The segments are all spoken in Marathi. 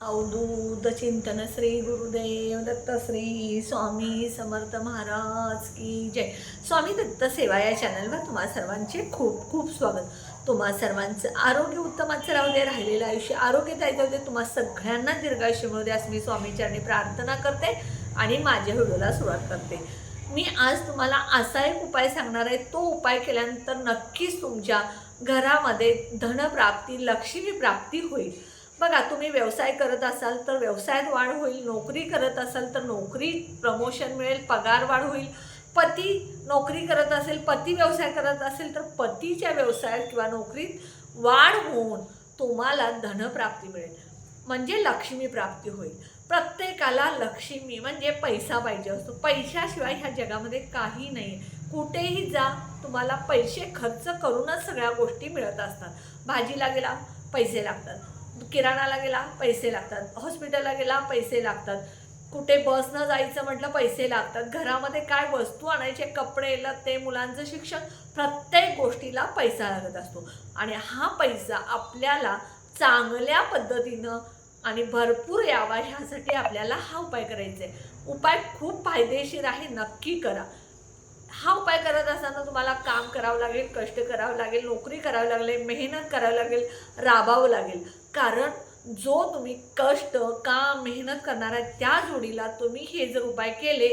अवधूत चिंतन श्री गुरुदेव दत्त श्री स्वामी समर्थ महाराज की जय. स्वामी दत्त सेवा या चॅनलवर तुम्हा सर्वांचे खूप खूप स्वागत. तुम्हा सर्वांचं आरोग्य उत्तमाचं राहू दे राहिलेलं आयुष्य आरोग्य द्यायचं होते तुम्हा सगळ्यांना दीर्घायुष्य मिळू दे असं मी स्वामीचरणी प्रार्थना करते आणि माझ्या व्हिडिओला सुरुवात करते. मी आज तुम्हाला असा एक उपाय सांगणार आहे तो उपाय केल्यानंतर नक्कीच तुमच्या घरामध्ये धनप्राप्ती लक्ष्मी प्राप्ती होईल. बघा तुम्ही व्यवसाय करत असाल तर व्यवसायात वाढ होईल नोकरी करत असाल तर नोकरी प्रमोशन मिळेल पगार वाढ होईल. पती नोकरी करत असेल पती व्यवसाय करत असेल तर पतीच्या व्यवसायात किंवा नोकरीत वाढ होऊन तुम्हाला धनप्राप्ती मिळेल म्हणजे लक्ष्मी प्राप्ती होईल. प्रत्येकाला लक्ष्मी म्हणजे पैसा पाहिजे असतो. पैशाशिवाय ह्या जगामध्ये काही नाही. कुठेही जा तुम्हाला पैसे खर्च करूनच सगळ्या गोष्टी मिळत असतात. भाजीला गेला पैसे लागतात. किराणाला गेला पैसे लागतात. हॉस्पिटलला गेला पैसे लागतात. कुठे बसनं जायचं म्हटलं पैसे लागतात. घरामध्ये काय वस्तू आणायचे कपडे लत्ते मुलांचं शिक्षण प्रत्येक गोष्टीला पैसा लागत असतो. आणि हा पैसा आपल्याला चांगल्या पद्धतीनं आणि भरपूर यावा ह्यासाठी आपल्याला हा उपाय करायचा आहे. उपाय खूप फायदेशीर आहे नक्की करा. हा उपाय करत असताना तुम्हाला काम करावं लागेल कष्ट करावं लागेल नोकरी करावी लागेल मेहनत करावी लागेल राबावं लागेल. कारण जो तुम्ही कष्ट काम मेहनत करणार आहे त्या जोडीला तुम्ही हे जर उपाय केले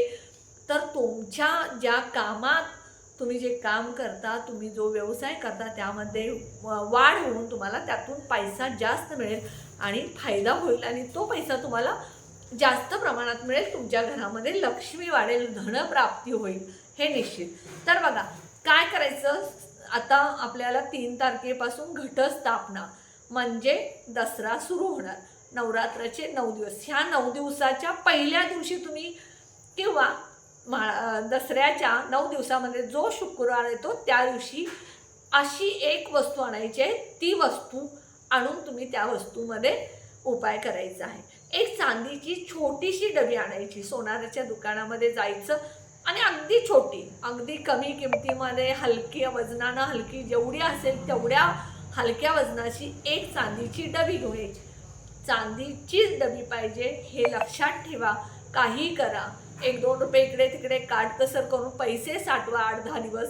तर तुमच्या ज्या कामात तुम्ही जे काम करता तुम्ही जो व्यवसाय करता त्यामध्ये वाढ होऊन तुम्हाला त्यातून पैसा जास्त मिळेल आणि फायदा होईल आणि तो पैसा तुम्हाला जास्त प्रमाणात मिळेल. तुमच्या घरामध्ये लक्ष्मी वाढेल धनप्राप्ती होईल. हे निश्चित. तर बघा काय करायचं? आता आपल्याला तीन तारखेपासून घटस्थापना म्हणजे दसरा सुरू होणार. नवरात्राचे नऊ दिवस. ह्या नऊ दिवसाच्या पहिल्या दिवशी तुम्ही किंवा मा दसऱ्याच्या नऊ दिवसामध्ये जो शुक्रवार येतो त्या दिवशी अशी एक वस्तू आणायची आहे. ती वस्तू आणून तुम्ही त्या वस्तूमध्ये उपाय करायचा आहे. एक चांदीची छोटीशी डबी आणायची. सोनाराच्या दुकानामध्ये जायचं आणि अगदी छोटी अगदी कमी किमतीमध्ये हलकी वजनानं हलकी जेवढी असेल तेवढ्या हलक्या वजनाची एक चांदीची डबी घेऊन चांदीचीच डबी पाहिजे हे लक्षात ठेवा काही करा. एक दोन रुपये इकडे तिकडे काटकसर करून पैसे साठवा आठ दहा दिवस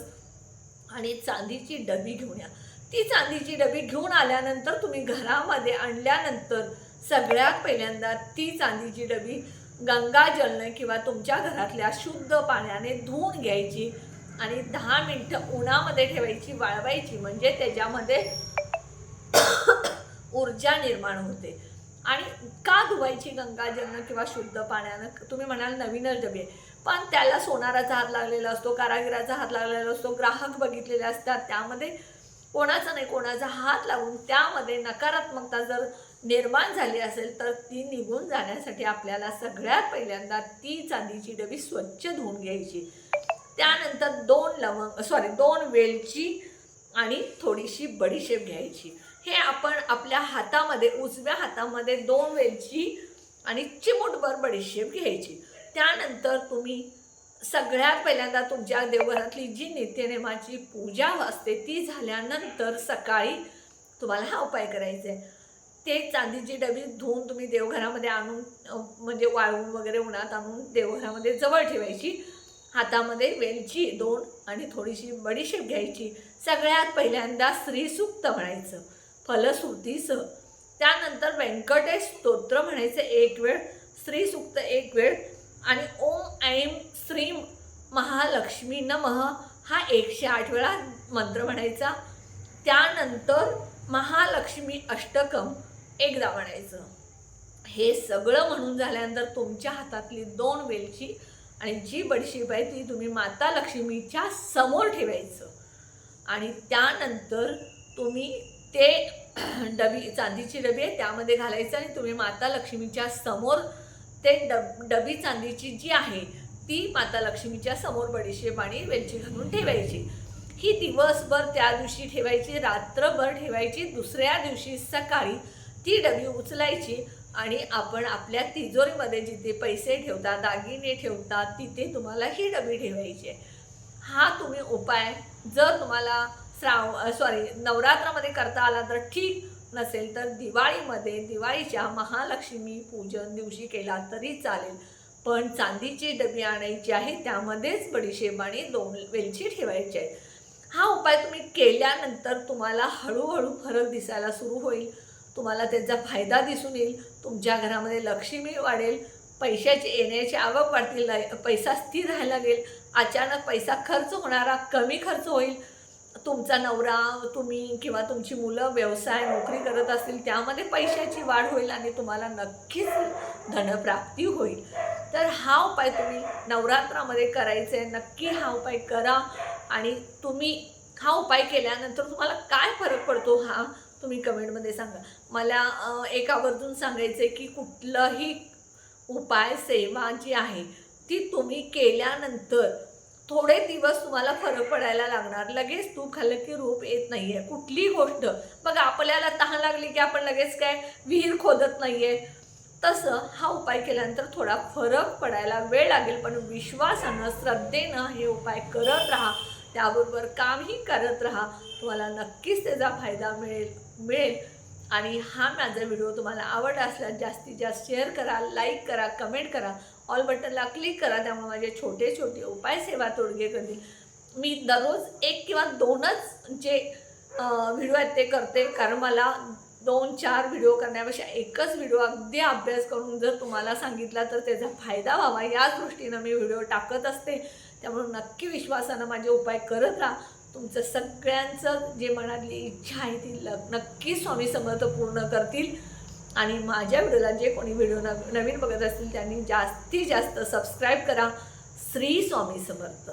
आणि चांदीची डबी घेऊन या. ती चांदीची डबी घेऊन आल्यानंतर तुम्ही घरामध्ये आणल्यानंतर सगळ्यात पहिल्यांदा ती चांदीची डबी गंगाजलने किंवा तुमच्या घरातल्या शुद्ध पाण्याने धुवून घ्यायची आणि दहा मिनटं उन्हामध्ये ठेवायची वाळवायची. म्हणजे त्याच्यामध्ये ऊर्जा निर्माण होते. आणि का धुवायची गंगाजलनं किंवा शुद्ध पाण्यानं? तुम्ही म्हणाल नवीनच डबे पण त्याला सोनाराचा हात लागलेला असतो कारागिराचा हात लागलेला असतो ग्राहक बघितलेले असतात. त्यामध्ये कोणाचा नाही कोणाचा हात लागून त्यामध्ये नकारात्मकता जर निर्माण झाली असेल तर ती निघून जाण्यासाठी आपल्याला सगळ्यात पहिल्यांदा ती चांदीची डबी स्वच्छ धुवून घ्यायची. त्यानंतर दोन लवंग सॉरी दोन वेलची आणि थोडीशी बडीशेप घ्यायची. हे आपण आपल्या हातामध्ये उजव्या हातामध्ये दोन वेलची आणि चिमूटभर बडीशेप घ्यायची. त्यानंतर तुम्ही सगळ्यात पहिल्यांदा तुमच्या देवघरातली जी नित्यनेमाची पूजा असते ती झाल्यानंतर सकाळी तुम्हाला हा उपाय करायचा आहे ते चांदीची डबी धुवून तुम्ही देवघरामध्ये आणून म्हणजे वाळवून वगैरे उन्हात आणून देवघरामध्ये जवळ ठेवायची. हातामध्ये वेलची दोन आणि थोडीशी बडीशेप घ्यायची. सगळ्यात पहिल्यांदा श्रीसूक्त म्हणायचं फलश्रुतीसह त्यानंतर व्यंकटेश स्तोत्र म्हणायचं एक वेळ. श्रीसूक्त एक वेळ. आणि ओम ऐम श्री महालक्ष्मी नमः हा एकशे आठ वेळा मंत्र म्हणायचा. त्यानंतर महालक्ष्मी अष्टकम एकदा म्हणायचं. हे सगळं म्हणून झाल्यानंतर तुमच्या हातातली दोन वेलची आणि जी बडशीप आहे ती तुम्ही माता लक्ष्मीच्या समोर ठेवायचं. आणि त्यानंतर तुम्ही ते डबी चांदीची डबी आहे त्यामध्ये घालायचं आणि तुम्ही माता लक्ष्मीच्या समोर ते डब डबी चांदीची जी आहे ती माता लक्ष्मीच्या समोर बडीशेप आणि वेलची घालून ठेवायची. ही दिवसभर त्या दिवशी ठेवायची रात्रभर ठेवायची दुसऱ्या दिवशी सकाळी ती डबी उचलायची आणि आपण आपल्या तिजोरीमध्ये जिथे पैसे ठेवतात दागिने ठेवतात तिथे तुम्हाला ही डबी ठेवायची. आहे हा तुम्ही उपाय जर तुम्हाला श्राव सॉरी नवरात्रामध्ये करता आला तर ठीक नसेल तर दिवाळीमध्ये दिवाळीच्या महालक्ष्मी पूजन दिवशी केला तरी चालेल. पण चांदीची डबी आणायची आहे त्यामध्येच बडीशेप आणि दोन वेलची ठेवायची आहे हा उपाय तुम्ही केल्यानंतर तुम्हाला हळूहळू फरक दिसायला सुरू होईल. तुम्हाला त्याचा फायदा दिसून येईल. तुमच्या घरामध्ये लक्ष्मी वाढेल. पैशाची येण्याची आवक वाढतील पैसा स्थिर राहायला लागेल. अचानक पैसा खर्च होणारा कमी खर्च होईल. तुमचा नवरा तुम्ही किंवा तुमची मुलं व्यवसाय नोकरी करत असतील त्यामध्ये पैशाची वाढ होईल आणि तुम्हाला नक्कीच धनप्राप्ती होईल. तर हा उपाय तुम्ही नवरात्रामध्ये करायचा आहे नक्की हा उपाय करा. आणि तुम्ही हा उपाय केल्यानंतर तुम्हाला काय फरक पडतो हा तुम्ही कमेंटमध्ये सांगा. मला अं, एका सांगायचं आहे की कुठलंही उपाय सेवा जी आहे ती तुम्ही केल्यानंतर थोडे दिवस तुम्हाला फरक पडायला लागणार. लगेच तूप खाल्लं की रूप येत नाही आहे कुठलीही गोष्ट बघा आपल्याला तहान लागली की आपण लगेच काय विहीर खोदत नाही आहे तसं हा उपाय केल्यानंतर थोडा फरक पडायला वेळ लागेल पण विश्वासानं श्रद्धेनं हे उपाय करत राहा. त्याबरोबर कामही करत राहा. तुम्हाला नक्कीच त्याचा फायदा मिळेल मिळेल. आणि हा माझा व्हिडिओ तुम्हाला आवडला असल्यास जास्तीत जास्त शेअर करा लाईक करा कमेंट करा. ऑल बटनला क्लिक करा त्यामुळे माझे छोटे छोटे उपाय सेवा तोडगे करतील. मी दररोज एक किंवा दोनच जे व्हिडिओ आहेत ते करते कारण मला दोन चार व्हिडिओ करण्यापेक्षा एकच व्हिडिओ अगदी अभ्यास करून जर तुम्हाला सांगितला तर त्याचा फायदा व्हावा. याच दृष्टीनं मी व्हिडिओ टाकत असते. त्यामुळे नक्की विश्वासानं माझे उपाय करत राहा. तुमचं सगळ्यांचं जे मनातली इच्छा आहे ती ल नक्की स्वामी समर्थ पूर्ण करतील. आणि माझ्या व्हिडिओला जे कोणी व्हिडिओ नवीन बघत असतील त्यांनी जास्तीत जास्त सबस्क्राईब करा. श्री स्वामी समर्थ.